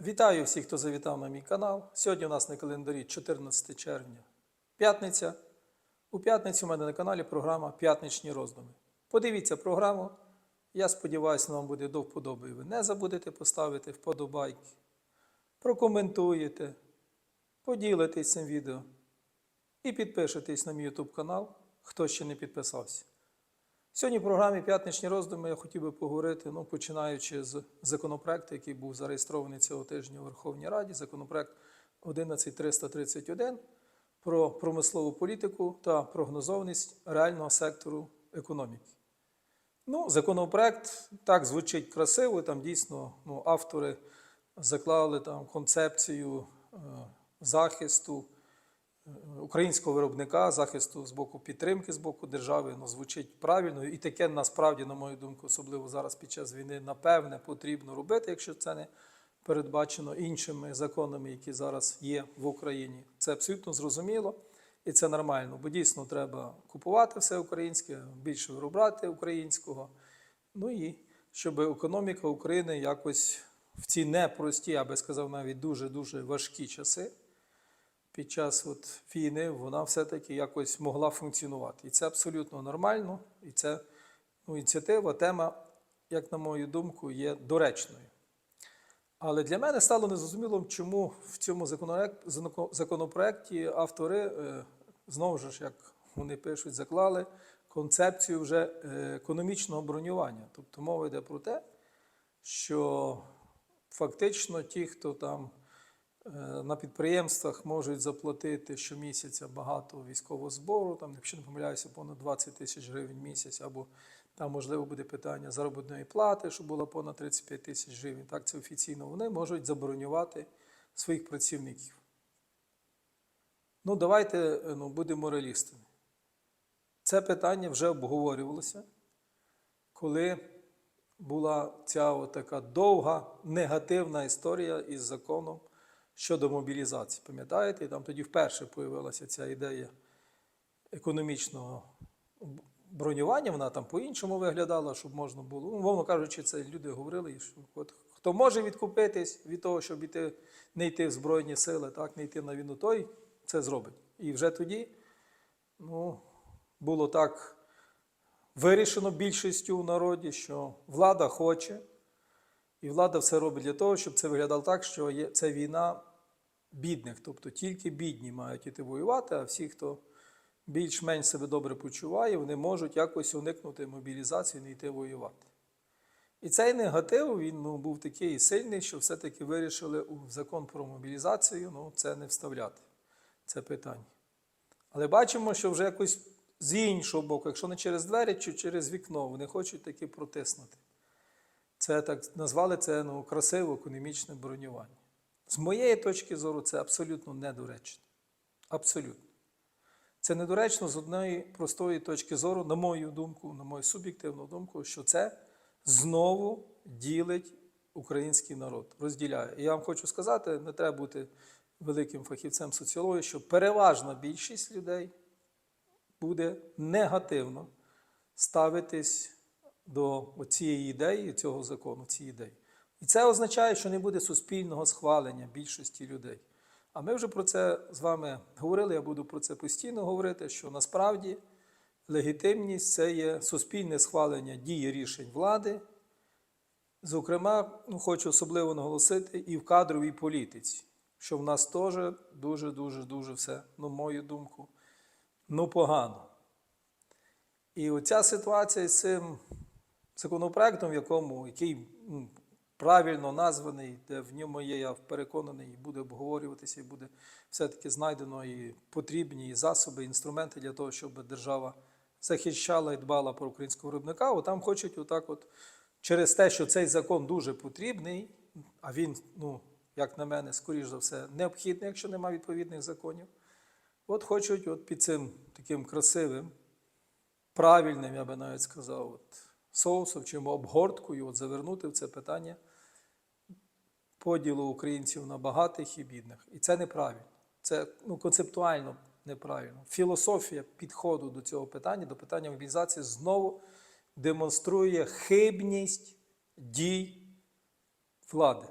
Вітаю всіх, хто завітав на мій канал. Сьогодні у нас на календарі 14 червня, п'ятниця. У п'ятницю у мене на каналі програма П'ятничні роздуми. Подивіться програму. Я сподіваюся, вам буде до вподоби. Ви не забудете поставити вподобайки, прокоментуєте, поділитесь цим відео і підпишитесь на мій YouTube канал, хто ще не підписався. Сьогодні в програмі П'ятничні роздуми я хотів би поговорити, ну, починаючи з законопроекту, який був зареєстрований цього тижня у Верховній Раді, законопроект 11331 про промислову політику та прогнозованість реального сектору економіки. Ну, законопроект так звучить красиво, там дійсно ну, автори заклали там концепцію е, захисту українського виробника, захисту з боку підтримки з боку держави, ну, звучить правильно. І таке насправді, на мою думку, особливо зараз під час війни, напевне, потрібно робити, якщо це не передбачено іншими законами, які зараз є в Україні. Це абсолютно зрозуміло і це нормально, бо дійсно треба купувати все українське, більше виробляти українського. Ну і щоб економіка України якось в ці непрості, я би сказав, навіть дуже-дуже важкі часи під час от війни вона все-таки якось могла функціонувати. І це абсолютно нормально, і це ну, ініціатива, тема, як на мою думку, є доречною. Але для мене стало незрозумілим, чому в цьому законопроекті автори, е, знову ж, як вони пишуть, заклали концепцію вже е, економічного бронювання. Тобто мова йде про те, що фактично ті, хто там на підприємствах можуть заплатити щомісяця багато військового збору, там, якщо не помиляюся, понад 20 тисяч гривень місяць, або там, можливо, буде питання заробітної плати, щоб було понад 35 тисяч гривень. Так, це офіційно. Вони можуть забронювати своїх працівників. Ну, давайте е, ну, будемо реалістами. Це питання вже обговорювалося, коли була ця така довга негативна історія із законом щодо мобілізації. Пам'ятаєте, І там тоді вперше появилася ця ідея економічного бронювання, вона там по-іншому виглядала, щоб можна було. Ну, умовно кажучи, це люди говорили, що от, хто може відкупитись від того, щоб іти, не йти в Збройні сили, так, не йти на війну, той це зробить. І вже тоді ну, було так вирішено більшістю у народі, що влада хоче, і влада все робить для того, щоб це виглядало так, що є, це війна бідних. Тобто тільки бідні мають іти воювати, а всі, хто більш-менш себе добре почуває, вони можуть якось уникнути мобілізації не йти воювати. І цей негатив він ну, був такий сильний, що все-таки вирішили у закон про мобілізацію ну, це не вставляти, це питання. Але бачимо, що вже якось з іншого боку, якщо не через двері, чи через вікно, вони хочуть таки протиснути. Це так назвали це ну, красиво економічне бронювання. З моєї точки зору, це абсолютно недоречно. Абсолютно. Це недоречно з одної простої точки зору, на мою думку, на мою суб'єктивну думку, що це знову ділить український народ, розділяє. І я вам хочу сказати, не треба бути великим фахівцем соціології, що переважна більшість людей буде негативно ставитись до цієї ідеї, цього закону, цієї ідеї. І це означає, що не буде суспільного схвалення більшості людей. А ми вже про це з вами говорили, я буду про це постійно говорити, що насправді легітимність це є суспільне схвалення дії рішень влади. Зокрема, ну, хочу особливо наголосити і в кадровій політиці, що в нас теж дуже-дуже дуже все, на мою думку, ну погано. І оця ситуація з цим законопроектом, в якому, який ну, правильно названий, де в ньому є, я переконаний, буде обговорюватися, і буде все-таки знайдено і потрібні і засоби, і інструменти для того, щоб держава захищала і дбала про українського виробника. От там хочуть отак, от через те, що цей закон дуже потрібний, а він, ну, як на мене, скоріш за все, необхідний, якщо немає відповідних законів. От хочуть от під цим таким красивим, правильним, я би навіть сказав, от, соусом чи обгорткою от, завернути в це питання поділу українців на багатих і бідних. І це неправильно. Це ну, концептуально неправильно. Філософія підходу до цього питання, до питання мобілізації, знову демонструє хибність дій влади.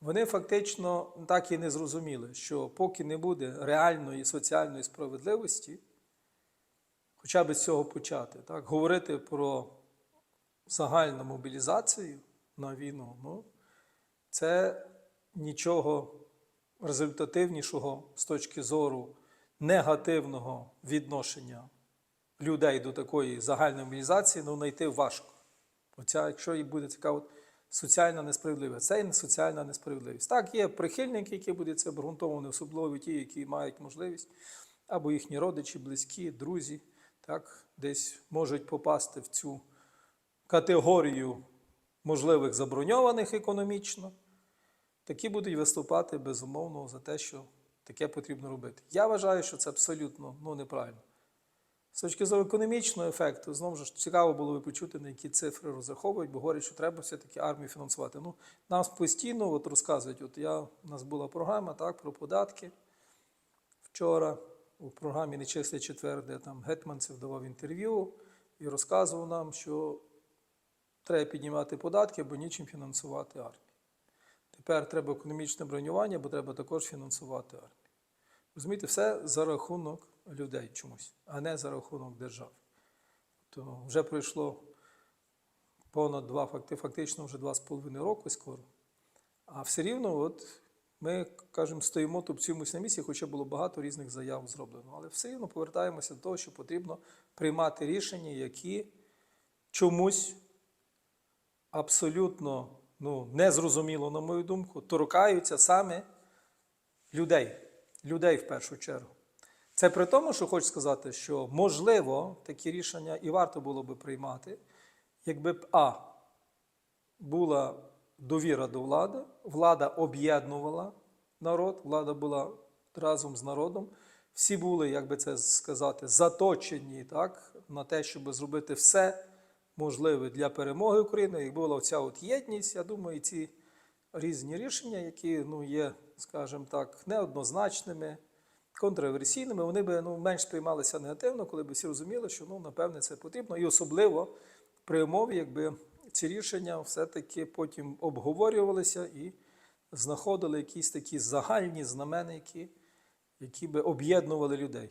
вони фактично так і не зрозуміли, що поки не буде реальної соціальної справедливості, хоча б з цього почати, так, говорити про загальну мобілізацію на війну, ну, це нічого результативнішого з точки зору негативного відношення людей до такої загальної мобілізації, ну, знайти важко. Оця, якщо їй буде така от соціальна несправедливість, це і не соціальна несправедливість. Так, є прихильники, які будуть це обґрунтовані, особливо ті, які мають можливість, або їхні родичі, близькі, друзі, так, десь можуть попасти в цю категорію можливих заброньованих економічно, такі будуть виступати безумовно за те, що таке потрібно робити. Я вважаю, що це абсолютно ну, неправильно. З точки зору економічного ефекту, знову ж цікаво було би почути, на які цифри розраховують, бо говорять, що треба все-таки армію фінансувати. Ну, нам постійно от розказують, от я, у нас була програма так, про податки вчора у програмі Нечистий четвер, де там Гетманцев давав інтерв'ю і розказував нам, що треба піднімати податки, бо нічим фінансувати армію. Тепер треба економічне бронювання, бо треба також фінансувати армію. Розумієте, все за рахунок людей чомусь, а не за рахунок держав. То вже пройшло понад два, факти- фактично вже два з половиною роки скоро. А все рівно, от ми кажемо, стоїмо тупцюємось на місці, хоча було багато різних заяв зроблено. Але все рівно повертаємося до того, що потрібно приймати рішення, які чомусь абсолютно ну, незрозуміло, на мою думку, торкаються саме людей. Людей в першу чергу. Це при тому, що хочу сказати, що можливо такі рішення і варто було би приймати, якби б А. Була довіра до влади, влада об'єднувала народ, влада була разом з народом. Всі були, як би це сказати, заточені так, на те, щоб зробити все можливе для перемоги України. Якби була ця от єдність, я думаю, ці різні рішення, які ну, є, скажімо так, неоднозначними, контроверсійними, вони б ну, менш сприймалися негативно, коли б всі розуміли, що ну, напевне це потрібно. І особливо при умові, якби ці рішення все-таки потім обговорювалися і знаходили якісь такі загальні знаменники, які би об'єднували людей.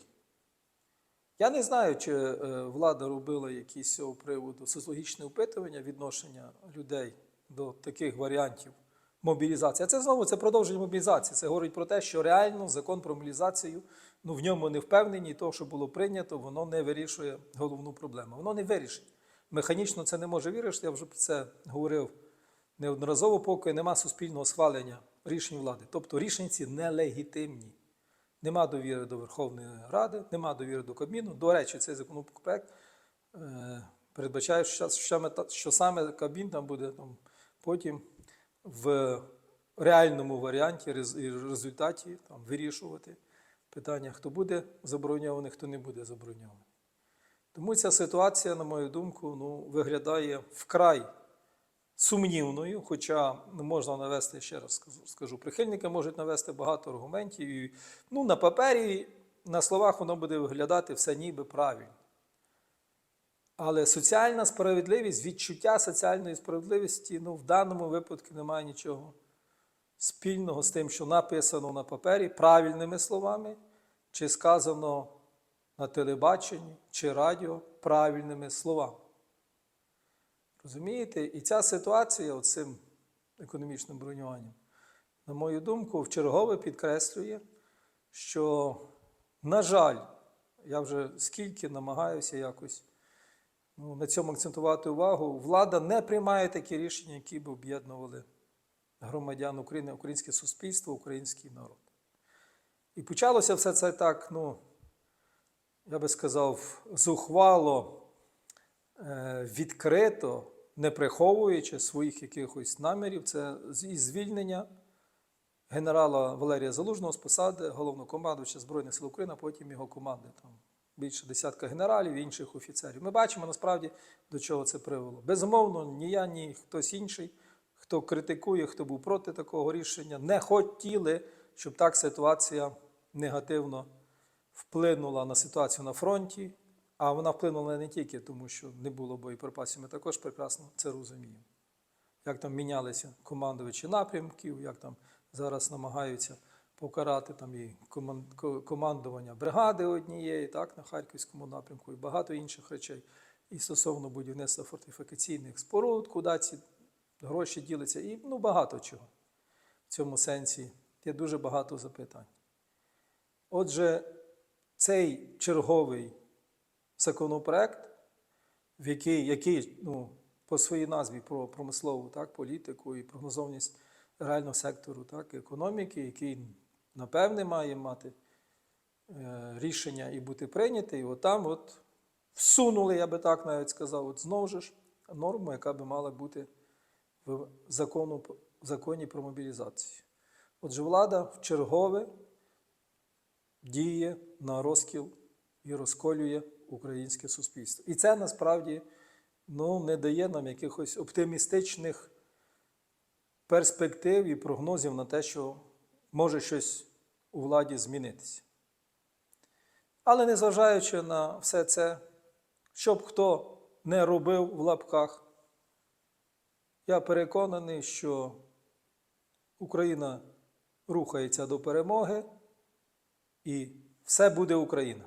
Я не знаю, чи е, влада робила якісь цього приводу соціологічне опитування відношення людей до таких варіантів мобілізації. А це знову це продовження мобілізації. Це говорить про те, що реально закон про мобілізацію ну, в ньому не впевнені, і то, що було прийнято, воно не вирішує головну проблему. Воно не вирішить. Механічно це не може вирішити. Я вже про це говорив неодноразово, поки нема суспільного схвалення рішень влади. Тобто рішення ці нелегітимні. Нема довіри до Верховної Ради, нема довіри до Кабміну. До речі, цей законопроект е, передбачає, що, саме Кабмін там буде там, потім в реальному варіанті результаті там, вирішувати питання, хто буде забороньований, хто не буде забороньований. Тому ця ситуація, на мою думку, ну, виглядає вкрай сумнівною, хоча можна навести, ще раз скажу, скажу, прихильники можуть навести багато аргументів. І, ну, на папері, на словах воно буде виглядати все ніби правильно. Але соціальна справедливість, відчуття соціальної справедливості ну, в даному випадку немає нічого спільного з тим, що написано на папері правильними словами, чи сказано на телебаченні чи радіо правильними словами. Розумієте? І ця ситуація цим економічним бронюванням, на мою думку, вчергове підкреслює, що, на жаль, я вже скільки намагаюся якось ну, на цьому акцентувати увагу, влада не приймає такі рішення, які б об'єднували громадян України, українське суспільство, український народ. І почалося все це так, ну, я би сказав, зухвало, е, відкрито, не приховуючи своїх якихось намірів, це і звільнення генерала Валерія Залужного з посади головнокомандувача Збройних сил України, а потім його команди. Там більше десятка генералів і інших офіцерів. Ми бачимо насправді, до чого це привело. Безумовно, ні я, ні хтось інший, хто критикує, хто був проти такого рішення, не хотіли, щоб так ситуація негативно вплинула на ситуацію на фронті, а вона вплинула не тільки тому, що не було боєприпасів, ми також прекрасно це розуміємо. як там мінялися командувачі напрямків, як там зараз намагаються покарати там і командування бригади однієї, так, на Харківському напрямку, і багато інших речей. І стосовно будівництва фортифікаційних споруд, куди ці гроші діляться, і ну, багато чого. В цьому сенсі є дуже багато запитань. Отже, цей черговий законопроект, в який, який ну, по своїй назві про промислову так, політику і прогнозовність реального сектору так, економіки, який, напевне, має мати е, рішення і бути прийнятий, от там от всунули, я би так навіть сказав, от знову ж норму, яка би мала бути в закону, в законі про мобілізацію. Отже, влада в чергове діє на розкіл і розколює українське суспільство. І це насправді ну, не дає нам якихось оптимістичних перспектив і прогнозів на те, що може щось у владі змінитися. Але незважаючи на все це, що б хто не робив в лапках, я переконаний, що Україна рухається до перемоги і все буде Україна.